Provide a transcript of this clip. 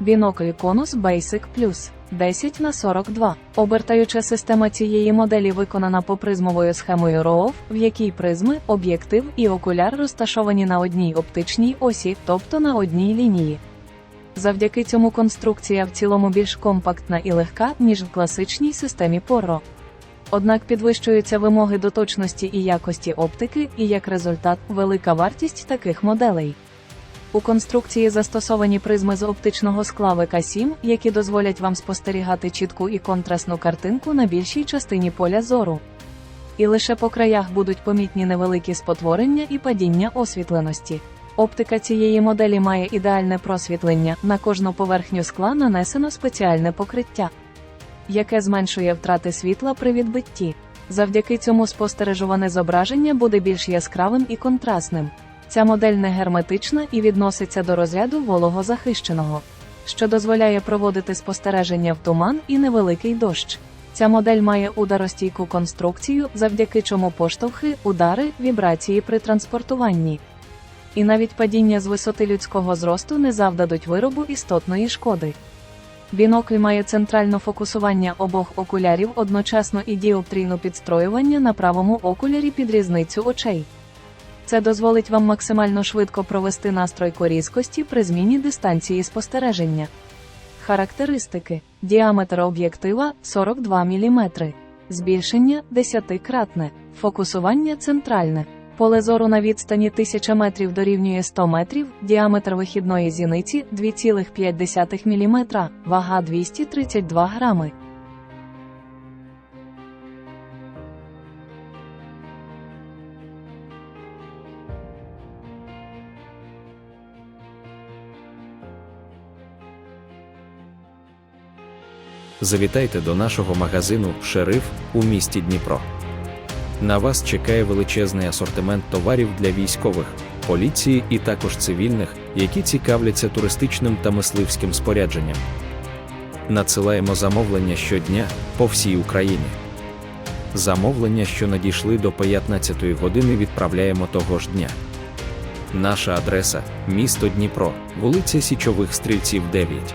Бінокль Конус Basic Plus 10 на 42. Обертаюча система цієї моделі виконана попризмовою схемою ROV, в якій призми, об'єктив і окуляр розташовані на одній оптичній осі, тобто на одній лінії. Завдяки цьому конструкція в цілому більш компактна і легка, ніж в класичній системі Porro. Однак підвищуються вимоги до точності і якості оптики, і як результат, велика вартість таких моделей. У конструкції застосовані призми з оптичного скла ВК7, які дозволять вам спостерігати чітку і контрастну картинку на більшій частині поля зору. І лише по краях будуть помітні невеликі спотворення і падіння освітленості. Оптика цієї моделі має ідеальне просвітлення, на кожну поверхню скла нанесено спеціальне покриття, яке зменшує втрати світла при відбитті. Завдяки цьому спостережуване зображення буде більш яскравим і контрастним. Ця модель не герметична і відноситься до розряду вологозахищеного, що дозволяє проводити спостереження в туман і невеликий дощ. Ця модель має ударостійку конструкцію, завдяки чому поштовхи, удари, вібрації при транспортуванні. І навіть падіння з висоти людського зросту не завдадуть виробу істотної шкоди. Бінокль має центральне фокусування обох окулярів одночасно і діоптрійну підстроювання на правому окулярі під різницю очей. Це дозволить вам максимально швидко провести настройку різкості при зміні дистанції спостереження. Характеристики: діаметр об'єктива 42 мм, збільшення 10-кратне, фокусування центральне. Поле зору на відстані 1000 метрів дорівнює 100 метрів, діаметр вихідної зіниці 2,5 мм, вага 232 грами. Завітайте до нашого магазину Шериф у місті Дніпро. На вас чекає величезний асортимент товарів для військових, поліції і також цивільних, які цікавляться туристичним та мисливським спорядженням. Надсилаємо замовлення щодня по всій Україні. Замовлення, що надійшли до 15-ї години, відправляємо того ж дня. Наша адреса місто Дніпро, вулиця Січових Стрільців, 9.